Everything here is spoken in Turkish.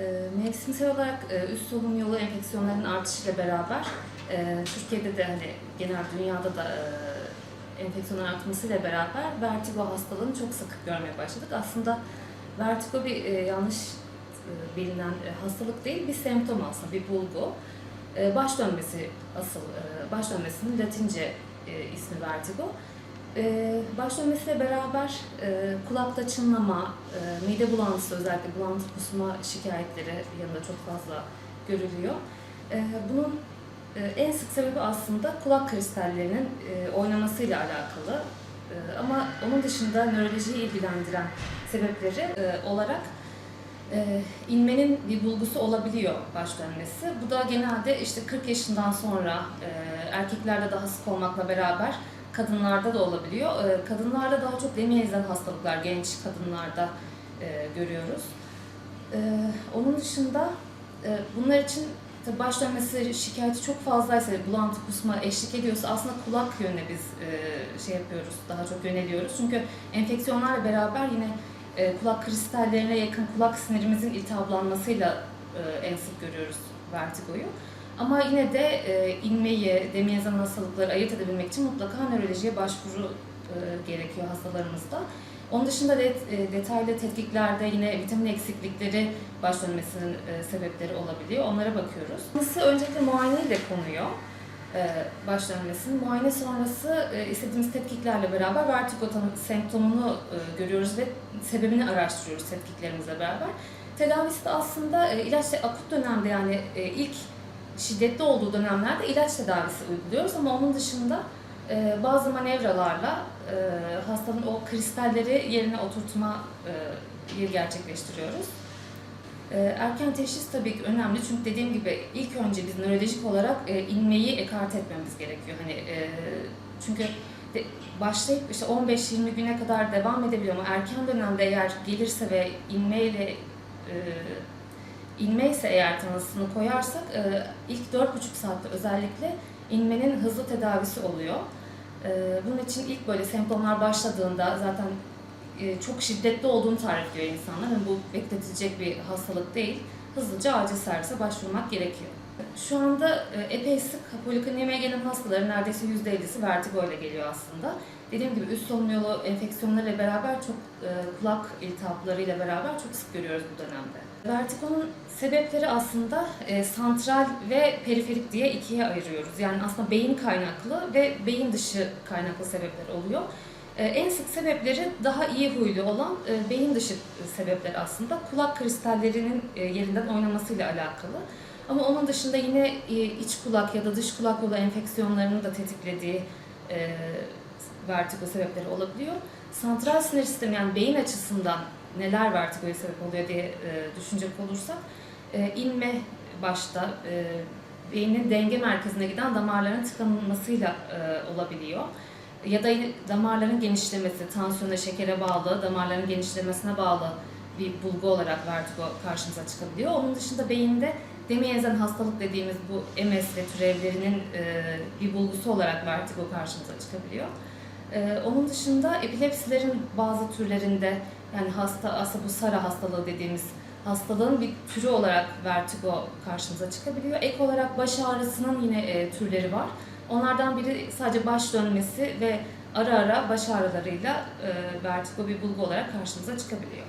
Ee, Mevsimsel olarak e, üst solunum yolu enfeksiyonlarının artışıyla beraber e, Türkiye'de de hani genel dünyada da e, enfeksiyonun artmasıyla beraber vertigo hastalığını çok sık görmeye başladık. Aslında vertigo bir yanlış bilinen hastalık değil, bir semptom aslında, bir bulgu. Baş dönmesi asıl, baş dönmesinin Latince ismi vertigo. E, baş dönmesiyle beraber e, kulakta çınlama, e, mide bulantısı özellikle bulantı kusma şikayetleri yanında çok fazla görülüyor. E, bunun e, en sık sebebi aslında kulak kristallerinin e, oynamasıyla alakalı. E, ama onun dışında nörolojiyi ilgilendiren sebepleri e, olarak e, inmenin bir bulgusu olabiliyor baş dönmesi. Bu da genelde işte 40 yaşından sonra e, erkeklerde daha sık olmakla beraber kadınlarda da olabiliyor. E, kadınlarda daha çok demiyezden hastalıklar genç kadınlarda e, görüyoruz. E, onun dışında e, bunlar için tabii baş dönmesi şikayeti çok fazlaysa, bulantı kusma eşlik ediyorsa aslında kulak yönüne biz e, şey yapıyoruz, daha çok yöneliyoruz. Çünkü enfeksiyonlarla beraber yine kulak kristallerine yakın kulak sinirimizin iltihaplanmasıyla en sık görüyoruz vertigoyu. Ama yine de e, inmeyi, demiyezan hastalıkları ayırt edebilmek için mutlaka nörolojiye başvuru e, gerekiyor hastalarımızda. Onun dışında de, e, detaylı tetkiklerde yine vitamin eksiklikleri baş dönmesinin e, sebepleri olabiliyor. Onlara bakıyoruz. Nasıl öncelikle muayene ile konuyor e, baş dönmesinin. Muayene sonrası e, istediğimiz tetkiklerle beraber vertigo semptomunu e, görüyoruz ve sebebini araştırıyoruz tetkiklerimizle beraber. Tedavisi de aslında e, ilaç akut dönemde yani e, ilk şiddetli olduğu dönemlerde ilaç tedavisi uyguluyoruz ama onun dışında e, bazı manevralarla e, hastanın o kristalleri yerine oturtma e, gerçekleştiriyoruz. E, erken teşhis tabii ki önemli çünkü dediğim gibi ilk önce biz nörolojik olarak e, inmeyi ekart etmemiz gerekiyor. Hani e, çünkü başlayıp işte 15-20 güne kadar devam edebiliyor ama erken dönemde eğer gelirse ve inmeyle inme eğer tanısını koyarsak e, ilk 4,5 saatte özellikle inmenin hızlı tedavisi oluyor. E, bunun için ilk böyle semptomlar başladığında zaten e, çok şiddetli olduğunu tarifliyor insanlar. Yani bu bekletilecek bir hastalık değil. Hızlıca acil servise başvurmak gerekiyor. Şu anda e, epey sık polikliniğe gelen hastaların neredeyse %50'si vertigo ile geliyor aslında. Dediğim gibi üst solunum yolu enfeksiyonlarıyla beraber çok e, kulak iltihaplarıyla beraber çok sık görüyoruz bu dönemde. Vertigonun sebepleri aslında e, santral ve periferik diye ikiye ayırıyoruz. Yani aslında beyin kaynaklı ve beyin dışı kaynaklı sebepler oluyor. E, en sık sebepleri daha iyi huylu olan e, beyin dışı sebepler aslında kulak kristallerinin e, yerinden oynamasıyla alakalı. Ama onun dışında yine e, iç kulak ya da dış kulak yolu enfeksiyonlarının da tetiklediği e, vertigo sebepleri olabiliyor. Santral sinir sistemi yani beyin açısından neler vertigoya sebep oluyor diye e, düşünecek olursak e, inme başta e, beynin denge merkezine giden damarların tıkanmasıyla e, olabiliyor. Ya da damarların genişlemesi, tansiyona, şekere bağlı, damarların genişlemesine bağlı bir bulgu olarak vertigo karşımıza çıkabiliyor. Onun dışında beyinde demiyezen hastalık dediğimiz bu MS ve türevlerinin e, bir bulgusu olarak vertigo karşımıza çıkabiliyor. E, onun dışında epilepsilerin bazı türlerinde yani hasta aslında bu SARA hastalığı dediğimiz hastalığın bir türü olarak vertigo karşımıza çıkabiliyor. Ek olarak baş ağrısının yine e, türleri var. Onlardan biri sadece baş dönmesi ve ara ara baş ağrılarıyla e, vertigo bir bulgu olarak karşımıza çıkabiliyor.